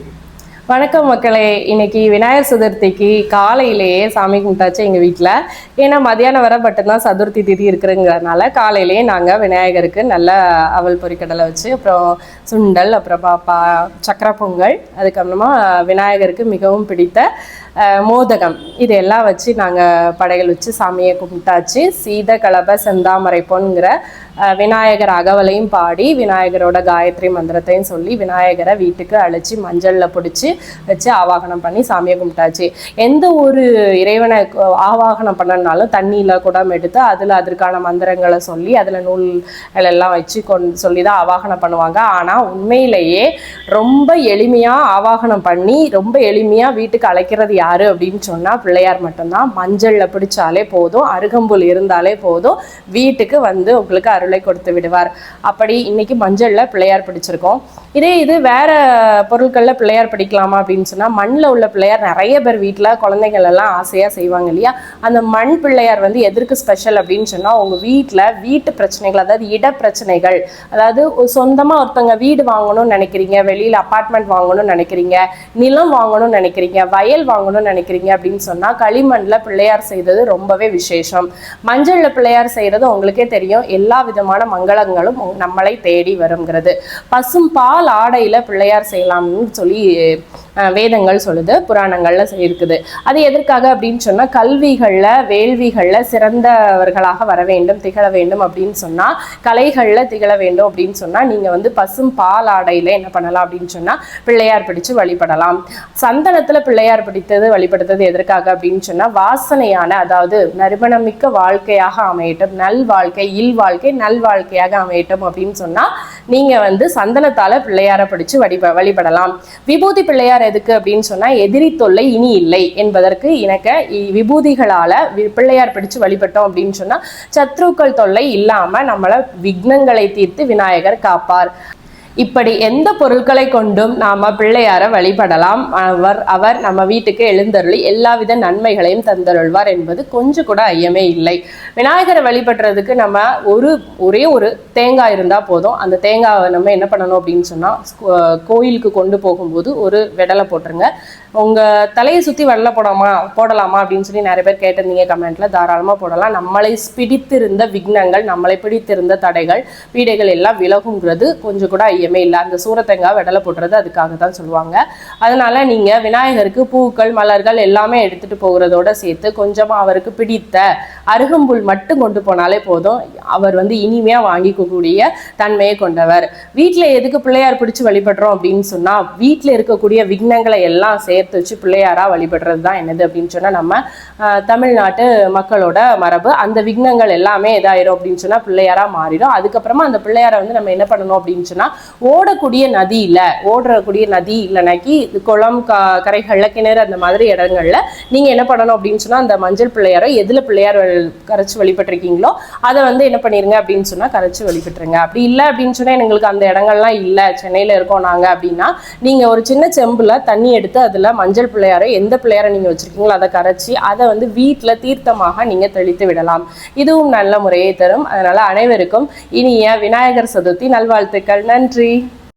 you. வணக்கம் மக்களே. இன்னைக்கு விநாயகர் சதுர்த்திக்கு காலையிலேயே சாமி கும்பிட்டாச்சு எங்கள் வீட்டில் ஏன்னா மதியானம் வர மட்டும்தான் சதுர்த்தி திதி இருக்கிறங்கிறதுனால காலையிலேயே நாங்கள் விநாயகருக்கு நல்ல அவல் பொரிக்கடலை வச்சு அப்புறம் சுண்டல் அப்புறம் பாப்பா சக்கரை பொங்கல் அதுக்கப்புறமா விநாயகருக்கு மிகவும் பிடித்த மோதகம் மோதகம். இதெல்லாம் வச்சு நாங்கள் படைகள் வச்சு சாமியை கும்பிட்டாச்சு. சீத கலப செந்தாமரை பொன்ங்கிற விநாயகர் அகவலையும் பாடி விநாயகரோட காயத்ரி மந்திரத்தையும் சொல்லி விநாயகரை வீட்டுக்கு அழைச்சி மஞ்சளில் பிடிச்சி வச்சு ஆவாகனம் பண்ணி சாமியை கும்பிட்டாச்சு. எந்த ஒரு இறைவனை ஆவாகனம் பண்ணனாலும் தண்ணியில் குடம் எடுத்து அதில் அதற்கான மந்திரங்களை சொல்லி அதில் நூல் எல்லாம் வச்சு கொண் சொல்லி தான் ஆவாகனம் பண்ணுவாங்க. ஆனால் உண்மையிலேயே ரொம்ப எளிமையாக ஆவாகனம் பண்ணி ரொம்ப எளிமையாக வீட்டுக்கு அழைக்கிறது யாரு அப்படின்னு சொன்னால் பிள்ளையார் மட்டும்தான். மஞ்சளில் பிடிச்சாலே போதும் அருகம்புல் இருந்தாலே போதும் வீட்டுக்கு வந்து உங்களுக்கு அருளை கொடுத்து விடுவார். அப்படி இன்னைக்கு மஞ்சளில் பிள்ளையார் பிடிச்சிருக்கோம். இதே இது வேற பொருட்களில் பிள்ளையார் பிடிக்கலாம் அப்படின்னு சொன்னால் மண்ணில் உள்ள பிள்ளையார் நிறைய பேர் வீட்டில் குழந்தைகள் எல்லாம் ஆசையாக செய்வாங்க இல்லையா? அந்த மண் பிள்ளையார் வந்து எதற்கு ஸ்பெஷல் அப்படின்னு சொன்னால் உங்கள் வீட்டில் வீட்டு பிரச்சனைகள் அதாவது இட பிரச்சனைகள் அதாவது சொந்தமாக ஒருத்தவங்க வீடு வாங்கணும்னு நினைக்கிறீங்க வெளியில் அப்பார்ட்மெண்ட் வாங்கணும்னு நினைக்கிறீங்க நிலம் வாங்கணும்னு நினைக்கிறீங்க வயல் வாங்கணும்னு நினைக்கிறீங்க அப்படின்னு சொன்னால் களிமண்ணில் பிள்ளையார் செய்தது ரொம்பவே விசேஷம். மஞ்சளில் பிள்ளையார் செய்கிறது உங்களுக்கே தெரியும் எல்லா விதமான மங்களங்களும் நம்மளை தேடி வருங்கிறது. பசும் பால் ஆடையில் பிள்ளையார் செய்யலாம்னு சொல்லி Christ. வேதங்கள் சொல்லுது புராணங்கள்ல இருக்குது அது எதற்காக அப்படின்னு சொன்னா கல்விகள்ல வேள்விகள்ல சிறந்தவர்களாக வர வேண்டும் திகழ வேண்டும் அப்படின்னு சொன்னா கலைகள்ல திகழ வேண்டும் அப்படின்னு சொன்னா நீங்க வந்து பசும் பால் ஆடையில என்ன பண்ணலாம் அப்படின்னு சொன்னா பிள்ளையார் பிடிச்சு வழிபடலாம். சந்தனத்துல பிள்ளையார் பிடித்தது வழிபடுத்தது எதற்காக அப்படின்னு சொன்னா வாசனையான அதாவது நறுமணமிக்க வாழ்க்கையாக அமையட்டும் நல் வாழ்க்கை இல் வாழ்க்கை நல் வாழ்க்கையாக அமையட்டும் அப்படின்னு சொன்னா நீங்க வந்து சந்தனத்தால பிள்ளையாரை பிடிச்சு வழிப வழிபடலாம். விபூதி பிள்ளையார் எதுக்கு அப்படின்னு சொன்னா எதிரி தொல்லை இனி இல்லை என்பதற்கு இணக்க விபூதிகளால வி- பிள்ளையார் பிடிச்சு வழிபட்டோம் அப்படின்னு சொன்னா சத்ருக்கள் தொல்லை இல்லாம நம்மள விக்னங்களை தீர்த்து விநாயகர் காப்பார். இப்படி எந்த பொருட்களை கொண்டும் நாம பிள்ளையார வழிபடலாம். அவர் அவர் நம்ம வீட்டுக்கு எழுந்தருளி எல்லாவித நன்மைகளையும் தந்தருள்வார் என்பது கொஞ்சம் கூட ஐயமே இல்லை. விநாயகரை வழிபடுறதுக்கு நம்ம ஒரு ஒரே ஒரு தேங்காய் இருந்தால் போதும். அந்த தேங்காவை நம்ம என்ன பண்ணணும் அப்படின்னு சொன்னால் கோயிலுக்கு கொண்டு போகும்போது ஒரு வெடலை போட்டுருங்க. உங்கள் தலையை சுற்றி வெள்ளை போடாமா போடலாமா அப்படின்னு சொல்லி நிறைய பேர் கேட்டிருந்தீங்க கமெண்ட்டில் தாராளமாக போடலாம். நம்மளை பிடித்திருந்த விக்னங்கள் நம்மளை பிடித்திருந்த தடைகள் பீடைகள் எல்லாம் விலகுங்கிறது கொஞ்சம் கூட ஐயமே இல்லை. அந்த சூரத்தேங்காய் வெடலை போடுறது அதுக்காக தான் சொல்லுவாங்க. அதனால் நீங்கள் விநாயகருக்கு பூக்கள் மலர்கள் எல்லாமே எடுத்துகிட்டு போகிறதோட சேர்த்து கொஞ்சமாக அவருக்கு பிடித்த அருகம்புல் மட்டும் கொண்டு போனாலே போதும். அவர் வந்து இனிமையாக வாங்கிக்கக்கூடிய தன்மையை கொண்டவர். வீட்டில் எதுக்கு பிள்ளையார் பிடிச்சி வழிபடுறோம் அப்படின்னு சொன்னால் வீட்டில் இருக்கக்கூடிய விக்னங்களை எல்லாம் சேர்த்து வச்சு பிள்ளையாராக வழிபடுறது தான் என்னது அப்படின்னு சொன்னால் நம்ம தமிழ்நாட்டு மக்களோட மரபு அந்த விக்னங்கள் எல்லாமே இதாயிரும் அப்படின்னு சொன்னால் பிள்ளையாராக மாறிடும். அதுக்கப்புறமா அந்த பிள்ளையாரை வந்து நம்ம என்ன பண்ணணும் அப்படின்னு சொன்னால் ஓடக்கூடிய நதி இல்லை ஓடக்கூடிய நதி இல்லைனாக்கி குளம் க கரைகளில் கிணறு அந்த மாதிரி இடங்கள்ல நீங்கள் என்ன பண்ணணும் அப்படின்னு சொன்னால் அந்த மஞ்சள் பிள்ளையாரை எதில் பிள்ளையார் கரைச்சி கரைச்சு வழிபட்டிருக்கீங்களோ அதை வந்து என்ன பண்ணிடுங்க அப்படின்னு சொன்னால் கரைச்சு வழிபட்டுருங்க. அப்படி இல்லை அப்படின்னு சொன்னால் எங்களுக்கு அந்த இடங்கள்லாம் இல்லை சென்னையில் இருக்கோம் நாங்கள் அப்படின்னா நீங்கள் ஒரு சின்ன செம்பில் தண்ணி எடுத்து அதில் மஞ்சள் பிள்ளையாரை எந்த பிள்ளையாரை நீங்க வச்சிருக்கீங்களோ அதை கரைச்சி அதை வந்து வீட்டில் தீர்த்தமாக நீங்க தெளித்து விடலாம். இதுவும் நல்ல முறையை தரும். அதனால அனைவருக்கும் இனிய விநாயகர் சதுர்த்தி. நல்வாழ்த்துக்கள். நன்றி.